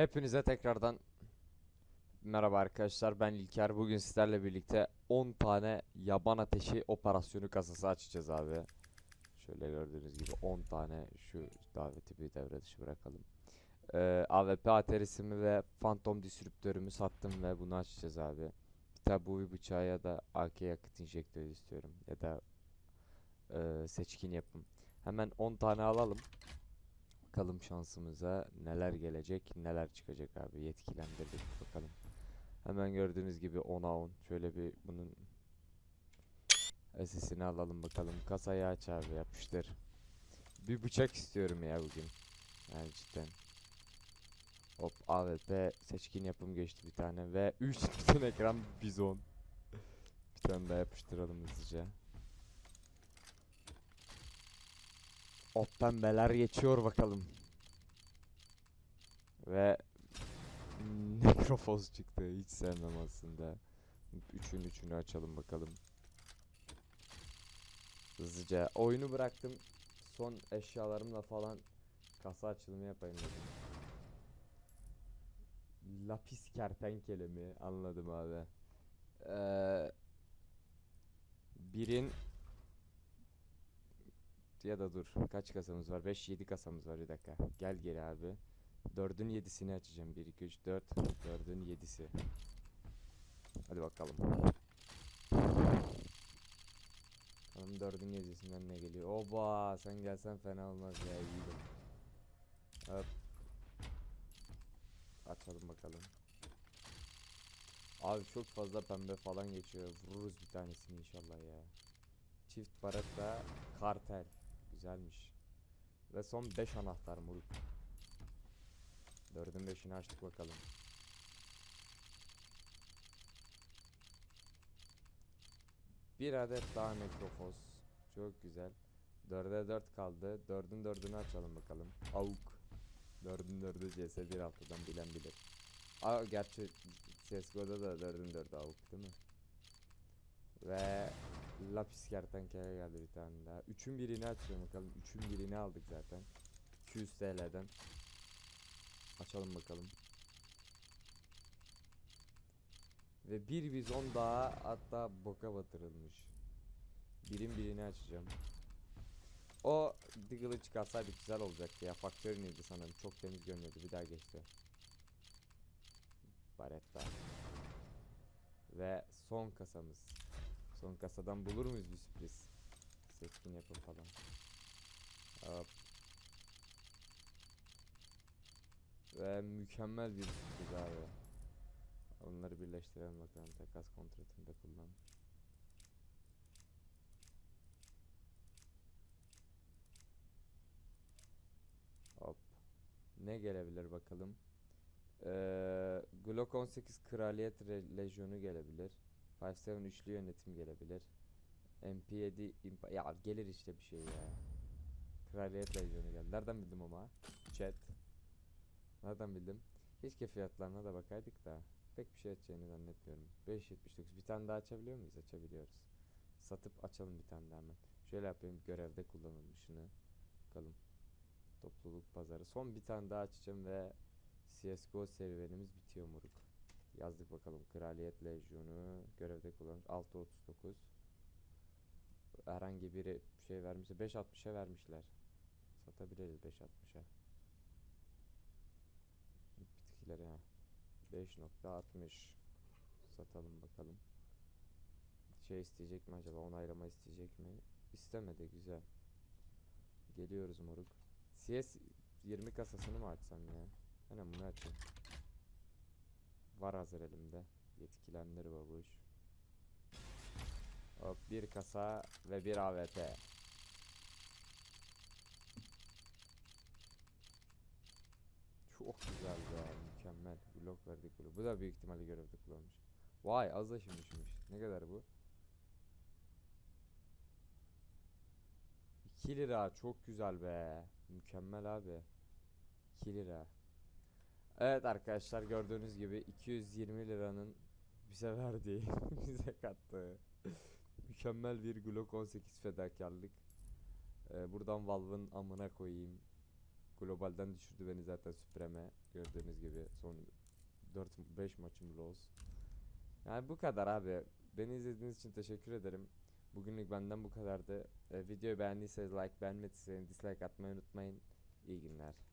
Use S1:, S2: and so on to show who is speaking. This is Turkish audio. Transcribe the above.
S1: Hepinize tekrardan merhaba arkadaşlar. Ben İlker. Bugün sizlerle birlikte 10 tane yaban ateşi operasyonu kasası açacağız abi. Şöyle gördüğünüz gibi 10 tane şu daveti bir devre dışı bırakalım. Ee, AWP aterisimi ve Phantom disruptörümü sattım ve bunu açacağız abi. Bir tane bu bıçağı ya da AK yakıt enjektörü istiyorum ya da e, seçkin yapım. Hemen 10 tane alalım Bakalım şansımıza neler gelecek, neler çıkacak abi. Yetkilendirdik bakalım. Hemen gördüğünüz gibi 10'a 10. Şöyle bir bunun SS'ini alalım bakalım. Kasayı aç abi yapıştır. Bir bıçak istiyorum ya bugün. Yani cidden. Hop AWP seçkin yapım geçti bir tane ve 3 bütün ekran bizon. bir tane daha yapıştıralım hızlıca. O pembeler geçiyor bakalım. Ve nekrofoz çıktı. Hiç sevmem aslında. Üçün üçünü açalım bakalım. Hızlıca oyunu bıraktım. Son eşyalarımla falan kasa açılımı yapayım dedim. Lapis kertenkele mi? Anladım abi. Ee, birin ya da dur. Kaç kasamız var? 5 7 kasamız var bir dakika. Gel geri abi. 4'ün 7'sini açacağım. 1 2 3 4. 4'ün 7'si. Hadi bakalım. Bakalım 4'ün 7'sinden ne geliyor? Oba sen gelsen fena olmaz ya iyiydim. Hop. Açalım bakalım. Abi çok fazla pembe falan geçiyor. Vururuz bir tanesini inşallah ya. Çift baretta kartel. Güzelmiş. Ve son 5 anahtar moruk. 4'ün 5'ini açtık bakalım. Bir adet daha nekrofoz. Çok güzel. 4'e 4 kaldı. 4'ün 4'ünü açalım bakalım. Avuk. 4'ün 4'ü CS 1.6'dan bilen bilir. Aa gerçi CSGO'da da 4'ün 4'ü avuk değil mi? Ve lapis kertenkele geldi bir tane daha. Üçün birini açıyorum bakalım. Üçün birini aldık zaten. 200 TL'den. Açalım bakalım. Ve bir bizon daha hatta boka batırılmış. Birin birini açacağım. O Diggle'ı çıkarsaydık güzel olacaktı ya. Faktör neydi sanırım. Çok temiz görünüyordu. Bir daha geçti. Baretta. Ve son kasamız. Son kasadan bulur muyuz bir sürpriz? Seçkin yapım falan. Hop. Ve mükemmel bir sürpriz abi. Onları birleştirelim bakalım. Takas kontratında kullan. Hop. Ne gelebilir bakalım. Ee, Glock 18 Kraliyet Lejyonu gelebilir. 5-7 üçlü yönetim gelebilir. MP7 impa ya gelir işte bir şey ya. Kraliyet Lejyonu geldi. Nereden bildim ama? Chat. Nereden bildim? Keşke fiyatlarına da bakaydık da. Pek bir şey açacağını zannetmiyorum. 5.79 bir tane daha açabiliyor muyuz? Açabiliyoruz. Satıp açalım bir tane daha hemen. Şöyle yapayım görevde kullanılmışını. Bakalım. Topluluk pazarı. Son bir tane daha açacağım ve CSGO serüvenimiz bitiyor moruk. Yazdık bakalım. Kraliyet Lejyonu görevde kullanılmış. 6.39 Herhangi biri şey vermişse 5.60'a vermişler. Satabiliriz 5.60'a. Bitkileri ha. 5.60 Satalım bakalım. Şey isteyecek mi acaba? Onaylama isteyecek mi? İstemedi güzel. Geliyoruz moruk. CS 20 kasasını mı açsam ya? Hemen bunu açayım. Var hazır elimde. Yetkilendir babuş. Hop bir kasa ve bir AWP. Çok güzel ya mükemmel. Blok verdik bunu. Bu da büyük ihtimalle görevde kullanmış. Vay az da şimdişmiş. Ne kadar bu? 2 lira çok güzel be. Mükemmel abi. 2 lira. Evet arkadaşlar gördüğünüz gibi 220 liranın bize verdiği, bize kattığı mükemmel bir Glock 18 fedakarlık. Ee, buradan Valve'ın amına koyayım. Globalden düşürdü beni zaten Supreme. Gördüğünüz gibi son 4-5 maçım loss. Yani bu kadar abi. Beni izlediğiniz için teşekkür ederim. Bugünlük benden bu kadardı. Ee, videoyu beğendiyseniz like, beğenmediyseniz dislike atmayı unutmayın. İyi günler.